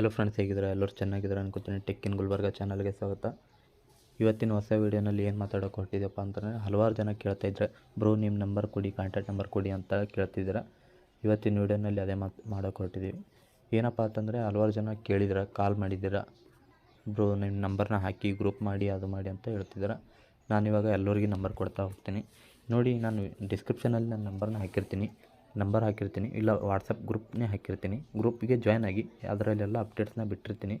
Hello friends ಹೇಗಿದ್ದಾರೆ? ಎಲ್ಲರೂ ಚೆನ್ನಾಗಿದ್ದಾರೆ ಅನ್ಕೋತೀನಿ. ಟೆಕ್ ಇನ್ ಗುಲ್ಬರ್ಗ ಚಾನಲ್ಗೆ ಸ್ವಾಗತ. ಇವತ್ತಿನ ಹೊಸ ವೀಡಿಯೋನಲ್ಲಿ ಏನು ಮಾತಾಡೋಕೆ ಹೊರಟಿದ್ದಪ್ಪ ಅಂತಂದರೆ, ಹಲವಾರು ಜನ ಕೇಳ್ತಾ ಬ್ರೋ ನಿಮ್ಮ ನಂಬರ್ ಕೊಡಿ ಕಾಂಟ್ಯಾಕ್ಟ್ ನಂಬರ್ ಕೊಡಿ ಅಂತ ಕೇಳ್ತಿದ್ದೀರಾ. ಇವತ್ತಿನ ವೀಡಿಯೋನಲ್ಲಿ ಅದೇ ಮಾತು, ಮಾಡೋಕೆ ಹೊರಟಿದ್ದೀವಿ ಏನಪ್ಪ ಅಂತಂದರೆ, ಹಲವಾರು ಜನ ಕೇಳಿದ್ರೆ ಕಾಲ್ ಮಾಡಿದ್ದೀರಾ. ಬ್ರೋ ನಿಮ್ಮ ನಂಬರ್ನ ಹಾಕಿ ಗ್ರೂಪ್ ಮಾಡಿ, ಅದು ಮಾಡಿ ಅಂತ ಹೇಳ್ತಿದ್ದೀರಾ. ನಾನಿವಾಗ ಎಲ್ಲರಿಗೂ ನಂಬರ್ ಕೊಡ್ತಾ ಹೋಗ್ತೀನಿ. ನೋಡಿ, ನಾನು ಡಿಸ್ಕ್ರಿಪ್ಷನಲ್ಲಿ ನನ್ನ ನಂಬರ್ನ ಹಾಕಿರ್ತೀನಿ. ನಂಬರ್ ಹಾಕಿರ್ತೀನಿ ಇಲ್ಲ ವಾಟ್ಸಪ್ ಗ್ರೂಪ್ನೇ ಹಾಕಿರ್ತೀನಿ. ಗ್ರೂಪ್ಗೆ ಜಾಯ್ನ್ ಆಗಿ ಅದರಲ್ಲೆಲ್ಲ ಅಪ್ಡೇಟ್ಸ್ನ ಬಿಟ್ಟಿರ್ತೀನಿ.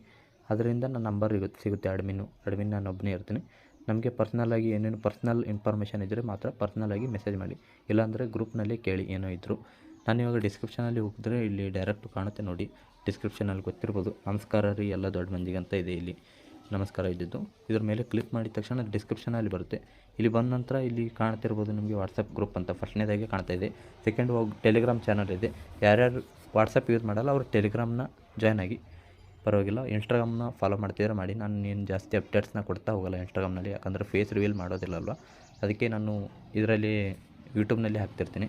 ಅದರಿಂದ ನನ್ನ ನಂಬರ್ ಇರುತ್ತೆ ಸಿಗುತ್ತೆ ಅಡ್ಮಿನ್ನು ಅಡ್ಮಿನ್ ನಾನು ಒಬ್ಬನೇ ಇರ್ತೀನಿ. ನಮಗೆ ಪರ್ಸ್ನಲಾಗಿ ಏನೇನು ಪರ್ಸ್ನಲ್ ಇನ್ಫಾರ್ಮೇಷನ್ ಇದ್ದರೆ ಮಾತ್ರ ಪರ್ಸ್ನಲಾಗಿ ಮೆಸೇಜ್ ಮಾಡಿ. ಇಲ್ಲಾಂದರೆ ಗ್ರೂಪ್ನಲ್ಲಿ ಕೇಳಿ ಏನೋ ಇದ್ದರು ನಾನು ಇವಾಗ ಡಿಸ್ಕ್ರಿಪ್ಷನಲ್ಲಿ ಹೋಗಿದ್ರೆ ಇಲ್ಲಿ ಡೈರೆಕ್ಟ್ ಕಾಣುತ್ತೆ ನೋಡಿ. ಡಿಸ್ಕ್ರಿಪ್ಷನಲ್ಲಿ ಗೊತ್ತಿರ್ಬೋದು. ನಮಸ್ಕಾರ ರೀ ಎಲ್ಲ ದೊಡ್ಡ ಮಂದಿಗೆ ಅಂತ ಇದೆ ಇಲ್ಲಿ. ನಮಸ್ಕಾರ ಇದ್ದಿದ್ದು. ಇದ್ರ ಮೇಲೆ ಕ್ಲಿಕ್ ಮಾಡಿದ ತಕ್ಷಣ ಡಿಸ್ಕ್ರಿಪ್ಷನಲ್ಲಿ ಬರುತ್ತೆ. ಇಲ್ಲಿ ಬಂದ ನಂತರ ಇಲ್ಲಿ ಕಾಣ್ತಿರ್ಬೋದು ನಿಮಗೆ ವಾಟ್ಸಪ್ ಗ್ರೂಪ್ ಅಂತ. ಫಸ್ಟ್ನೇದಾಗೆ ಕಾಣ್ತಾ ಇದೆ. ಸೆಕೆಂಡ್ ಹೋಗಿ ಟೆಲಿಗ್ರಾಮ್ ಚಾನಲ್ ಇದೆ. ಯಾರ್ಯಾರು ವಾಟ್ಸಪ್ ಯೂಸ್ ಮಾಡಲ್ಲ, ಅವರು ಟೆಲಿಗ್ರಾಮ್ನ ಜಾಯ್ನ್ ಆಗಿ ಪರವಾಗಿಲ್ಲ. ಇನ್ಸ್ಟಾಗ್ರಾಮ್ನ ಫಾಲೋ ಮಾಡ್ತಿದ್ರೆ, ಮಾಡಿ. ನಾನು ಏನು ಜಾಸ್ತಿ ಅಪ್ಡೇಟ್ಸ್ನ ಕೊಡ್ತಾ ಹೋಗಲ್ಲ ಇನ್ಸ್ಟಾಗ್ರಾಮ್ನಲ್ಲಿ ಯಾಕಂದರೆ ಫೇಸ್ ರಿವೀಲ್ ಮಾಡೋದಿಲ್ಲಲ್ವ? ಅದಕ್ಕೆ ನಾನು ಇದರಲ್ಲಿ ಯೂಟ್ಯೂಬ್ನಲ್ಲಿ ಹಾಕ್ತಿರ್ತೀನಿ.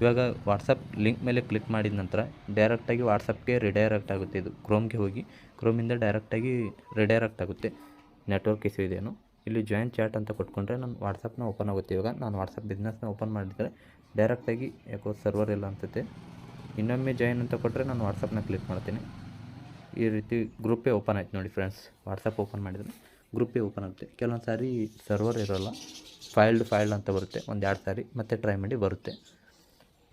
ಇವಾಗ ವಾಟ್ಸಪ್ ಲಿಂಕ್ ಮೇಲೆ ಕ್ಲಿಕ್ ಮಾಡಿದ ನಂತರ ಡೈರೆಕ್ಟಾಗಿ ವಾಟ್ಸಪ್ಗೆ ರಿಡೈರೆಕ್ಟ್ ಆಗುತ್ತೆ ಇದು. ಕ್ರೋಮ್ಗೆ ಹೋಗಿ. ಕ್ರೋಮಿಂದ ಡೈರೆಕ್ಟಾಗಿ ರಿಡೈರೆಕ್ಟ್ ಆಗುತ್ತೆ. ನೆಟ್ವರ್ಕ್ ಇಶ್ಯೂ ಇದೇನು. ಇಲ್ಲಿ ಜಾಯಿನ್ ಚಾಟ್ ಅಂತ ಕೊಟ್ಕೊಂಡ್ರೆ ನಾನು ವಾಟ್ಸಪ್ನ ಓಪನ್ ಆಗುತ್ತೆ. ಇವಾಗ ನಾನು ವಾಟ್ಸಪ್ ಬಿಸ್ನೆಸ್ನ ಓಪನ್ ಮಾಡಿದರೆ ಡೈರೆಕ್ಟಾಗಿ ಯಾಕೋ ಸರ್ವರ್ ಇಲ್ಲ ಅನ್ಸುತ್ತೆ. ಇನ್ನೊಮ್ಮೆ ಜಾಯಿನ್ ಅಂತ ಕೊಟ್ಟರೆ ನಾನು ವಾಟ್ಸಪ್ನ ಕ್ಲಿಕ್ ಮಾಡ್ತೀನಿ. ಈ ರೀತಿ ಗ್ರೂಪೇ ಓಪನ್ ಆಯ್ತು ನೋಡಿ ಫ್ರೆಂಡ್ಸ್ ವಾಟ್ಸಪ್ ಓಪನ್ ಮಾಡಿದರೆ ಗ್ರೂಪೇ ಓಪನ್ ಆಗುತ್ತೆ. ಕೆಲವೊಂದು ಸಾರಿ ಸರ್ವರ್ ಇರೋಲ್ಲ. ಫೈಲ್ಡ್ ಫೈಲ್ಡ್ ಅಂತ ಬರುತ್ತೆ. ಒಂದು ಎರಡು ಸಾರಿ ಮತ್ತೆ ಟ್ರೈ ಮಾಡಿ ಬರುತ್ತೆ.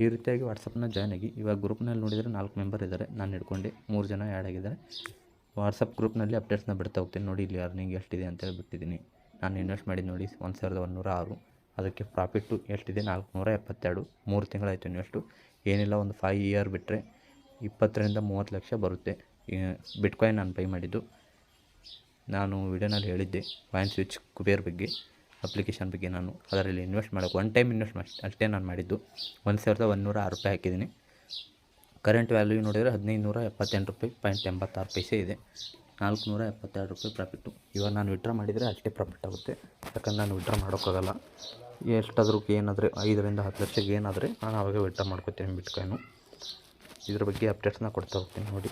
ಈ ರೀತಿಯಾಗಿ ವಾಟ್ಸಪ್ನ ಜಾಯ್ನ್ ಆಗಿ ಇವಾಗ ಗ್ರೂಪ್ನಲ್ಲಿ ನೋಡಿದರೆ ನಾಲ್ಕು ಮೆಂಬರ್ ಇದ್ದಾರೆ ನಾನು ಹಿಡ್ಕೊಂಡು ಮೂರು ಜನ ಆ್ಯಡ್ ಆಗಿದ್ದಾರೆ ವಾಟ್ಸಪ್ ಗ್ರೂಪ್ನಲ್ಲಿ ಅಪ್ಡೇಟ್ಸ್ನ ಬಿಡ್ತಾ ಹೋಗ್ತೀನಿ. ನೋಡಿ ಇಲ್ಲಿ ಅರ್ನಿಂಗ್ ಎಷ್ಟಿದೆ ಅಂತೇಳಿ ಬಿಟ್ಟಿದ್ದೀನಿ ನಾನು ಇನ್ವೆಸ್ಟ್ ಮಾಡಿದ್ದು ನೋಡಿ ಒಂದು ಸಾವಿರದ ಒಂದುನೂರ ಆರು. ಅದಕ್ಕೆ ಪ್ರಾಫಿಟ್ಟು ಎಷ್ಟಿದೆ? ನಾಲ್ಕುನೂರ ಎಪ್ಪತ್ತೆರಡು. ಮೂರು ತಿಂಗಳಾಯಿತು ಇನ್ವೆಸ್ಟು. ಏನಿಲ್ಲ, ಒಂದು ಫೈವ್ ಇಯರ್ ಬಿಟ್ಟರೆ ಇಪ್ಪತ್ತರಿಂದ ಮೂವತ್ತು ಲಕ್ಷ ಬರುತ್ತೆ. ಬಿಟ್ಕಾಯಿನ್ ನಾನು ಬೈ ಮಾಡಿದ್ದು. ನಾನು ವಿಡಿಯೋನಲ್ಲಿ ಹೇಳಿದ್ದೆ ಕಾಯಿನ್ ಸ್ವಿಚ್ ಕುಬೇರ್ ಬಗ್ಗೆ ಅಪ್ಲಿಕೇಶನ್ ಬಗ್ಗೆ ನಾನು. ಅದರಲ್ಲಿ ಇನ್ವೆಸ್ಟ್ ಮಾಡೋಕೆ ಒನ್ ಟೈಮ್ ಇನ್ವೆಸ್ಟ್ ಮಾಡಿ, ಅಷ್ಟೇ ನಾನು ಮಾಡಿದ್ದು. ಒಂದು ಸಾವಿರದ ಒಂದುನೂರ ಆರು ರೂಪಾಯಿ ಹಾಕಿದ್ದೀನಿ. ಕರೆಂಟ್ ವ್ಯಾಲ್ಯೂ ನೋಡಿದರೆ ಹದಿನೈದು ನೂರ ಎಪ್ಪತ್ತೆಂಟು ರೂಪಾಯಿ ಪಾಯಿಂಟ್ ಎಂಬತ್ತಾರು ಪೈಸೆ ಇದೆ. ನಾಲ್ಕುನೂರ ಎಪ್ಪತ್ತೆರಡು ರೂಪಾಯಿ ಪ್ರಾಫಿಟ್ಟು ಇವಾಗ ನಾನು ವಿಡ್ರಾ ಮಾಡಿದರೆ ಅಷ್ಟೇ ಪ್ರಾಫಿಟ್ ಆಗುತ್ತೆ. ಯಾಕಂದ್ರೆ ನಾನು ವಿಡ್ರಾ ಮಾಡೋಕ್ಕಾಗಲ್ಲ. ಎಷ್ಟಾದರೂ ಏನಾದರೆ ಐದರಿಂದ ಹತ್ತು ಲಕ್ಷಕ್ಕೆ ಏನಾದರೆ ನಾನು ಅವಾಗ ವಿಡ್ರಾ ಮಾಡ್ಕೋತೀನಿ ಬಿಟ್ಕಾಯಿನು ಇದ್ರ ಬಗ್ಗೆ ಅಪ್ಡೇಟ್ಸ್ನ ಕೊಡ್ತಾ ಹೋಗ್ತೀನಿ ನೋಡಿ.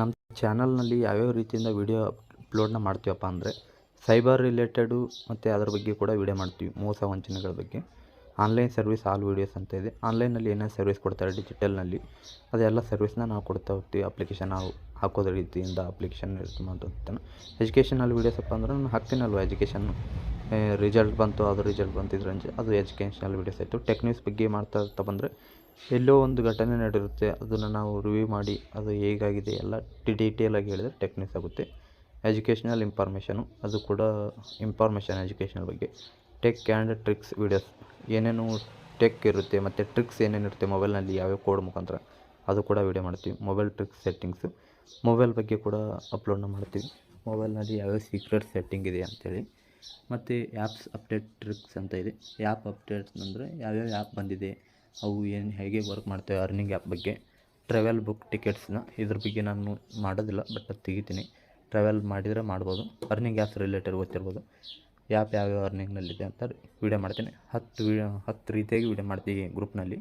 ನಮ್ಮ ಚಾನಲ್ನಲ್ಲಿ ಯಾವ್ಯಾವ ರೀತಿಯಿಂದ ವೀಡಿಯೋ ಅಪ್ಲೋಡ್ನ ಮಾಡ್ತೀವಪ್ಪ ಅಂದರೆ ಸೈಬರ್ ರಿಲೇಟೆಡು ಮತ್ತು ಅದ್ರ ಬಗ್ಗೆ ಕೂಡ ವೀಡಿಯೋ ಮಾಡ್ತೀವಿ. ಮೋಸ ವಂಚನೆಗಳ ಬಗ್ಗೆ. ಆನ್ಲೈನ್ ಸರ್ವಿಸ್ ಆಲ್ ವೀಡಿಯೋಸ್ ಅಂತ ಇದೆ. ಆನ್ಲೈನಲ್ಲಿ ಏನೇನು ಸರ್ವಿಸ್ ಕೊಡ್ತಾರೆ ಡಿಜಿಟಲ್ನಲ್ಲಿ, ಅದೆಲ್ಲ ಸರ್ವಿಸ್ನ ನಾವು ಕೊಡ್ತಾ ಹೋಗ್ತೀವಿ. ಅಪ್ಲಿಕೇಶನ್ ನಾವು ಹಾಕೋದ್ರ ರೀತಿಯಿಂದ ಅಪ್ಲಿಕೇಶನ್ ಇರುತ್ತೆ ಅಂತ ಎಜುಕೇಷನಲ್ ವೀಡಿಯೋಸ್ ಅಪ್ಪ ಅಂದ್ರೆ ನಾನು ಹಾಕ್ತೀನಲ್ವ ಎಜುಕೇಷನ್ ರಿಸಲ್ಟ್ ಬಂತು, ಅದು ರಿಸಲ್ಟ್ ಬಂತಿದ್ರಂಜೆ ಅದು ಎಜುಕೇಷನಲ್ ವೀಡಿಯೋಸ್ ಆಯಿತು. ಟೆಕ್ನಿಕ್ಸ್ ಬಗ್ಗೆ ಮಾಡ್ತಾ ಇರ್ತಾ ಬಂದರೆ ಎಲ್ಲೋ ಒಂದು ಘಟನೆ ನಡೆಯುತ್ತೆ, ಅದನ್ನು ನಾವು ರಿವ್ಯೂ ಮಾಡಿ, ಅದು ಹೇಗಾಗಿದೆ ಎಲ್ಲ ಡೀಟೇಲಾಗಿ ಹೇಳಿದರೆ ಟೆಕ್ನಿಕ್ಸ್ ಆಗುತ್ತೆ. ಎಜುಕೇಷ್ನಲ್ ಇನ್ಫಾರ್ಮೇಷನು ಅದು ಕೂಡ ಇನ್ಫಾರ್ಮೇಷನ್ ಎಜುಕೇಷನಲ್ ಬಗ್ಗೆ. ಟೆಕ್ ಆ್ಯಂಡ್ ಟ್ರಿಕ್ಸ್ ವೀಡಿಯೋಸ್ ಏನೇನು ಟೆಕ್ ಇರುತ್ತೆ ಮತ್ತು ಟ್ರಿಕ್ಸ್ ಏನೇನು ಇರುತ್ತೆ ಮೊಬೈಲ್ನಲ್ಲಿ ಯಾವ್ಯಾವ ಕೋಡ್ ಮುಖಾಂತರ, ಅದು ಕೂಡ ವೀಡಿಯೋ ಮಾಡ್ತೀವಿ. ಮೊಬೈಲ್ ಟ್ರಿಕ್ಸ್ ಸೆಟ್ಟಿಂಗ್ಸು ಮೊಬೈಲ್ ಬಗ್ಗೆ ಕೂಡ ಅಪ್ಲೋಡ್ನ ಮಾಡ್ತೀವಿ. ಮೊಬೈಲ್ನಲ್ಲಿ ಯಾವ್ಯಾವ ಸೀಕ್ರೆಟ್ ಸೆಟ್ಟಿಂಗ್ ಇದೆ ಅಂಥೇಳಿ ಮತ್ತು ಆ್ಯಪ್ಸ್ ಅಪ್ಡೇಟ್ ಟ್ರಿಕ್ಸ್ ಅಂತ ಇದೆ. ಆ್ಯಪ್ ಅಪ್ಡೇಟ್ಸ್ ಅಂದರೆ ಯಾವ್ಯಾವ ಆ್ಯಪ್ ಬಂದಿದೆ, ಅವು ಏನು, ಹೇಗೆ ವರ್ಕ್ ಮಾಡ್ತೇವೆ ಅರ್ನಿಂಗ್ ಆ್ಯಪ್ ಬಗ್ಗೆ ಟ್ರಾವೆಲ್ ಬುಕ್ ಟಿಕೆಟ್ಸ್ನ ಇದ್ರ ಬಗ್ಗೆ ನಾನು ಮಾಡೋದಿಲ್ಲ ಬಟ್ ಅದು ತೆಗಿತೀನಿ. ಟ್ರಾವೆಲ್ ಮಾಡಿದರೆ ಮಾಡ್ಬೋದು. ಅರ್ನಿಂಗ್ ಆ್ಯಪ್ಸ್ ರಿಲೇಟೆಡ್ ಗೊತ್ತಿರ್ಬೋದು. ಆ್ಯಪ್ ಯಾವ್ಯಾವ ಅರ್ನಿಂಗ್ನಲ್ಲಿದೆ ಅಂತ ವೀಡಿಯೋ ಮಾಡ್ತೀನಿ. ಹತ್ತು ವೀಡಿಯೋ ಹತ್ತು ರೀತಿಯಾಗಿ ವೀಡಿಯೋ ಮಾಡ್ತೀವಿ ಗ್ರೂಪ್ನಲ್ಲಿ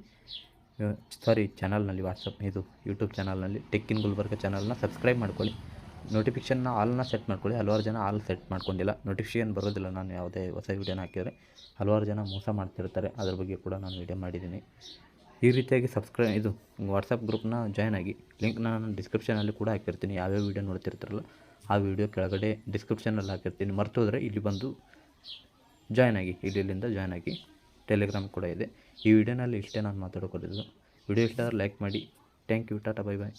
ಸಾರಿ ಚಾನಲ್ನಲ್ಲಿ ವಾಟ್ಸಪ್ ಇದು ಯೂಟ್ಯೂಬ್ ಚಾನಲ್ನಲ್ಲಿ ಟೆಕ್ಕಿನ್ ಗುಲ್ಬರ್ಗ ಚಾನಲ್ನ ಸಬ್ಸ್ಕ್ರೈಬ್ ಮಾಡ್ಕೊಳ್ಳಿ. ನೋಟಿಫಿಕೇಷನ್ನ ಆಲ್ನ ಸೆಟ್ ಮಾಡ್ಕೊಳ್ಳಿ. ಹಲವಾರು ಜನ ಆಲ್ ಸೆಟ್ ಮಾಡ್ಕೊಂಡಿಲ್ಲ. ನೋಟಿಫಿಕೇಷನ್ ಬರೋದಿಲ್ಲ. ನಾನು ಯಾವುದೇ ಹೊಸ ವೀಡಿಯೋನ ಹಾಕಿದರೆ ಹಲವಾರು ಜನ ಮೋಸ ಮಾಡ್ತಿರ್ತಾರೆ. ಅದ್ರ ಬಗ್ಗೆ ಕೂಡ ನಾನು ವೀಡಿಯೋ ಮಾಡಿದ್ದೀನಿ. ಈ ರೀತಿಯಾಗಿ ಸಬ್ಸ್ಕ್ರೈ ಇದು ವಾಟ್ಸಪ್ ಗ್ರೂಪ್ನ ಜಾಯ್ನ್ ಆಗಿ ಲಿಂಕ್ ನಾನು ಡಿಸ್ಕ್ರಿಪ್ಷನಲ್ಲಿ ಕೂಡ ಹಾಕಿರ್ತೀನಿ. ಯಾವ್ಯಾವ ವೀಡಿಯೋ ನೋಡ್ತಿರ್ತಾರಲ್ಲ ಆ ವಿಡಿಯೋ ಕೆಳಗಡೆ ಡಿಸ್ಕ್ರಿಪ್ಷನಲ್ಲಿ ಹಾಕಿರ್ತೀನಿ. ಮರ್ತೋದ್ರೆ ಇಲ್ಲಿ ಬಂದು ಜಾಯ್ನ್ ಆಗಿ, ಇಲ್ಲಿಂದ ಜಾಯ್ನ್ ಆಗಿ ಟೆಲಿಗ್ರಾಮ್ ಕೂಡ ಇದೆ. ಈ ವಿಡಿಯೋನಲ್ಲಿ ಇಷ್ಟೇ ನಾನು ಮಾತಾಡೋಕೋದಿದ್ದು ವಿಡಿಯೋ ಇಷ್ಟ ಲೈಕ್ ಮಾಡಿ. Thank you tata bye bye